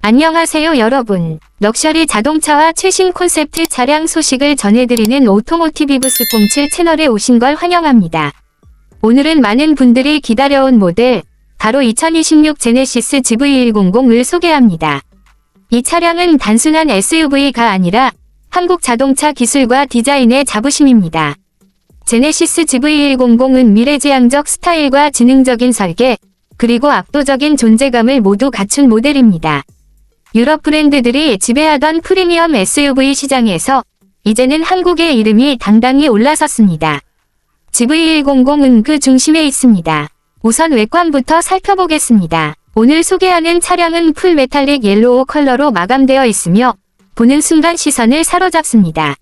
안녕하세요 여러분. 럭셔리 자동차와 최신 콘셉트 차량 소식을 전해드리는 오토모티비브스 07 채널에 오신 걸 환영합니다. 오늘은 많은 분들이 기다려온 모델, 바로 2026 제네시스 GV100을 소개합니다. 이 차량은 단순한 SUV가 아니라 한국 자동차 기술과 디자인의 자부심입니다. 제네시스 GV100은 미래지향적 스타일과 지능적인 설계, 그리고 압도적인 존재감을 모두 갖춘 모델입니다. 유럽 브랜드들이 지배하던 프리미엄 SUV 시장에서 이제는 한국의 이름이 당당히 올라섰습니다. GV100은 그 중심에 있습니다. 우선 외관부터 살펴보겠습니다. 오늘 소개하는 차량은 풀 메탈릭 옐로우 컬러로 마감되어 있으며 보는 순간 시선을 사로잡습니다.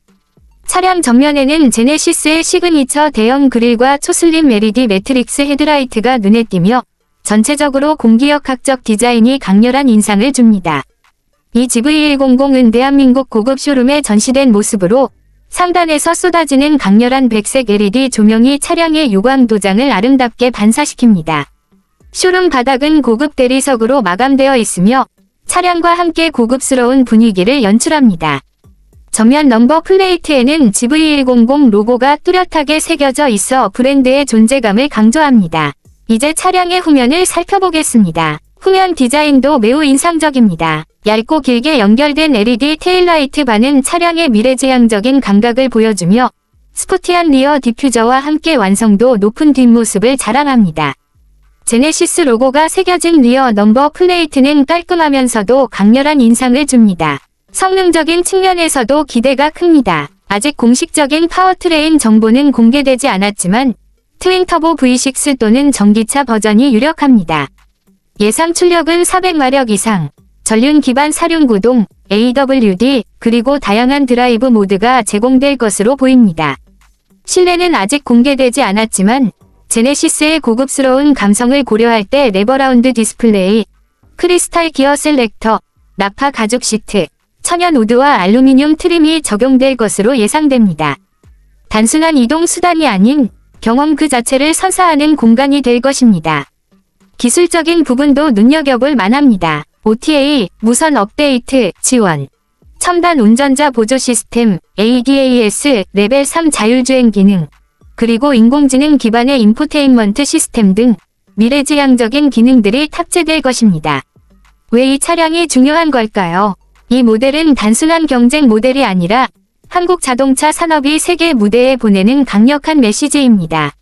차량 전면에는 제네시스의 시그니처 대형 그릴과 초슬림 LED 매트릭스 헤드라이트가 눈에 띄며 전체적으로 공기역학적 디자인이 강렬한 인상을 줍니다. 이 GV100은 대한민국 고급 쇼룸에 전시된 모습으로 상단에서 쏟아지는 강렬한 백색 LED 조명이 차량의 유광 도장을 아름답게 반사시킵니다. 쇼룸 바닥은 고급 대리석으로 마감되어 있으며 차량과 함께 고급스러운 분위기를 연출합니다. 전면 넘버 플레이트에는 GV100 로고가 뚜렷하게 새겨져 있어 브랜드의 존재감을 강조합니다. 이제 차량의 후면을 살펴보겠습니다. 후면 디자인도 매우 인상적입니다. 얇고 길게 연결된 LED 테일라이트 반은 차량의 미래지향적인 감각을 보여주며 스포티한 리어 디퓨저와 함께 완성도 높은 뒷모습을 자랑합니다. 제네시스 로고가 새겨진 리어 넘버 플레이트는 깔끔하면서도 강렬한 인상을 줍니다. 성능적인 측면에서도 기대가 큽니다. 아직 공식적인 파워트레인 정보는 공개되지 않았지만 트윈터보 V6 또는 전기차 버전이 유력합니다. 예상 출력은 400마력 이상, 전륜 기반 사륜 구동, AWD, 그리고 다양한 드라이브 모드가 제공될 것으로 보입니다. 실내는 아직 공개되지 않았지만 제네시스의 고급스러운 감성을 고려할 때 레버라운드 디스플레이, 크리스탈 기어 셀렉터, 나파 가죽 시트, 천연 우드와 알루미늄 트림이 적용될 것으로 예상됩니다. 단순한 이동 수단이 아닌 경험 그 자체를 선사하는 공간이 될 것입니다. 기술적인 부분도 눈여겨볼 만합니다. OTA, 무선 업데이트, 지원. 첨단 운전자 보조 시스템, ADAS, 레벨 3 자율주행 기능, 그리고 인공지능 기반의 인포테인먼트 시스템 등 미래지향적인 기능들이 탑재될 것입니다. 왜 이 차량이 중요한 걸까요? 이 모델은 단순한 경쟁 모델이 아니라 한국 자동차 산업이 세계 무대에 보내는 강력한 메시지입니다.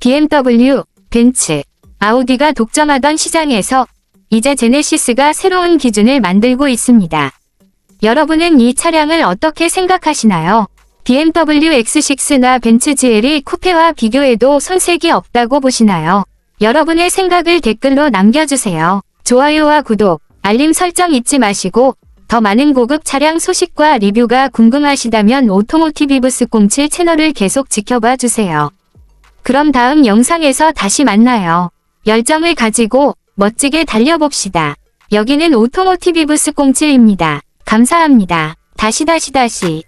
BMW, 벤츠, 아우디가 독점하던 시장에서 이제 제네시스가 새로운 기준을 만들고 있습니다. 여러분은 이 차량을 어떻게 생각하시나요? BMW X6나 벤츠 GL이 쿠페와 비교해도 손색이 없다고 보시나요? 여러분의 생각을 댓글로 남겨주세요. 좋아요와 구독, 알림 설정 잊지 마시고 더 많은 고급 차량 소식과 리뷰가 궁금하시다면 오토모티비브스 07 채널을 계속 지켜봐 주세요. 그럼 다음 영상에서 다시 만나요. 열정을 가지고 멋지게 달려봅시다. 여기는 오토모티비브스 07입니다. 감사합니다. 다시 다시 다시.